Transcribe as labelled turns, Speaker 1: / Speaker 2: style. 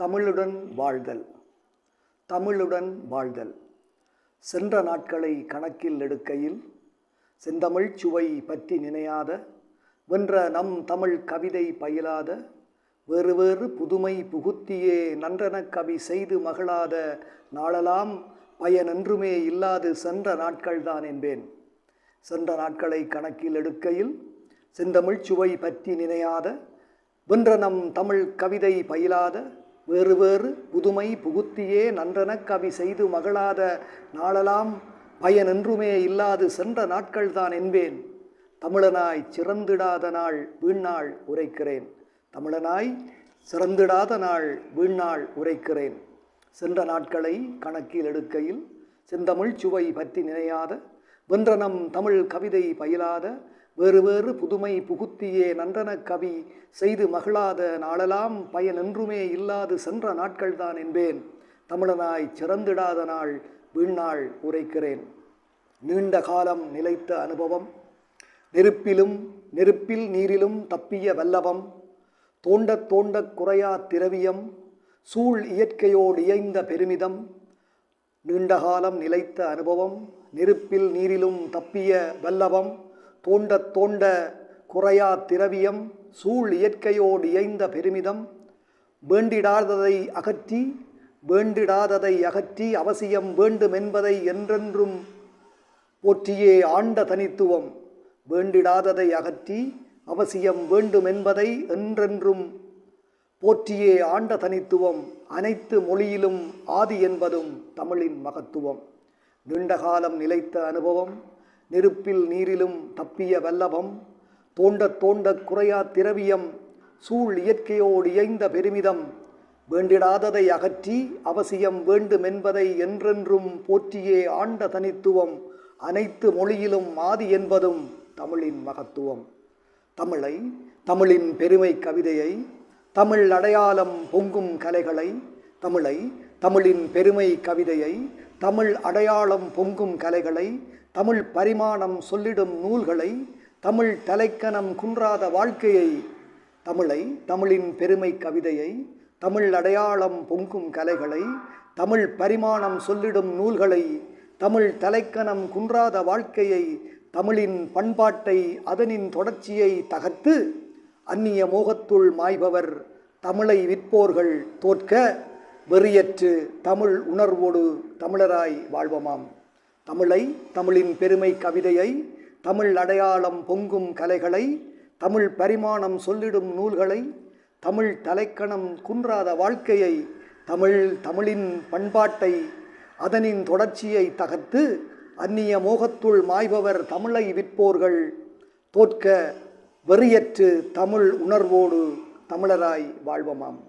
Speaker 1: தமிழுடன் வாழ்தல். தமிழுடன் வாழ்தல். சென்ற நாட்களை கணக்கில் எடுக்கையில் செந்தமிழ் சுவை பற்றி நினையாத வென்ற நம் தமிழ் கவிதை பயிலாத வேறு வேறு புதுமை புகுத்தியே நன்றன கவி செய்து மகளாத நாளெல்லாம் பயனென்றுமே இல்லாது சென்ற நாட்கள்தான் என்பேன். சென்ற நாட்களை கணக்கில் எடுக்கையில் செந்தமிழ் சுவை பற்றி நினையாத வென்ற நம் தமிழ் கவிதை பயிலாத வேறு வேறு புதுமை புகுத்தியே நன்றனக் கவி செய்து மகளாத நாளெல்லாம் பயனென்றுமே இல்லாது சென்ற நாட்கள்தான் என்பேன். தமிழனாய் சிறந்திடாத நாள் வீணாள் உரைக்கிறேன். தமிழனாய் சிறந்திடாத நாள் வீணாள் உரைக்கிறேன். சென்ற நாட்களை கணக்கில் எடுக்கையில் செந்தமிழ் சுவை பற்றி நினையாத வென்ற நம் தமிழ் கவிதை பயிலாத வேறு வேறு புதுமை புகுத்தியே நன்றன கவி செய்து மகிழாத நாளெல்லாம் பயனென்றுமே இல்லாது சென்ற நாட்கள்தான் என்பேன். தமிழனாய் சிறந்திடாத நாள் வீணாள் உரைக்கிறேன். நீண்ட காலம் நிலைத்த அனுபவம். நெருப்பிலும் நெருப்பில் நீரிலும் தப்பிய வல்லவம். தோண்டத் தோண்டக் குறையா திரவியம். சூழ் இயற்கையோடு இயைந்த பெருமிதம். நீண்டகாலம் நிலைத்த அனுபவம். நெருப்பில் நீரிலும் தப்பிய வல்லவம். தோண்டத் தோண்ட குறையா திரவியம் சூழ் இயற்கையோடு இயைந்த பெருமிதம். வேண்டிடாததை அகற்றி வேண்டிடாததை அகற்றி அவசியம் வேண்டுமென்பதை என்றென்றும் போற்றியே ஆண்ட தனித்துவம். வேண்டிடாததை அகற்றி அவசியம் வேண்டுமென்பதை என்றென்றும் போற்றியே ஆண்ட தனித்துவம். அனைத்து மொழியிலும் ஆதி என்பதும் தமிழின் மகத்துவம். நீண்டகாலம் நிலைத்த அனுபவம். நெருப்பில் நீரிலும் தப்பிய வல்லவம் தோண்டத் தோண்ட குறையா திரவியம் சூழ் இயற்கையோடு இயைந்த பெருமிதம் வேண்டிடாததை அகற்றி அவசியம் வேண்டுமென்பதை என்றென்றும் போற்றியே ஆண்ட தனித்துவம் அனைத்து மொழியிலும் ஆதி என்பதும் தமிழின் மகத்துவம். தமிழை தமிழின் பெருமை கவிதையை தமிழ் அடையாளம் பொங்கும் கலைகளை தமிழை தமிழின் பெருமை கவிதையை தமிழ் அடையாளம் பொங்கும் கலைகளை தமிழ் பரிமாணம் சொல்லிடும் நூல்களை தமிழ் தலைக்கணம் குன்றாத வாழ்க்கையை தமிழை தமிழின் பெருமை கவிதையை தமிழ் அடையாளம் பொங்கும் கலைகளை தமிழ் பரிமாணம் சொல்லிடும் நூல்களை தமிழ் தலைக்கணம் குன்றாத வாழ்க்கையை தமிழின் பண்பாட்டை அதனின் தொடர்ச்சியை தகர்த்து அந்நிய மோகத்துள் மாய்பவர் தமிழை விற்போர்கள் தோற்க. வெறியற்று தமிழ் உணர்வோடு தமிழராய் வாழ்வமாம். தமிழை தமிழின் பெருமை கவிதையை தமிழ் அடையாளம் பொங்கும் கலைகளை தமிழ் பரிமாணம் சொல்லிடும் நூல்களை தமிழ் தலைக்கணம் குன்றாத வாழ்க்கையை தமிழ் தமிழின் பண்பாட்டை அதனின் தொடர்ச்சியை தகர்த்து அந்நிய மோகத்துள் மாய்பவர் தமிழை விற்போர்கள். தோற்க வெறியற்று தமிழ் உணர்வோடு தமிழராய் வாழ்வமாம்.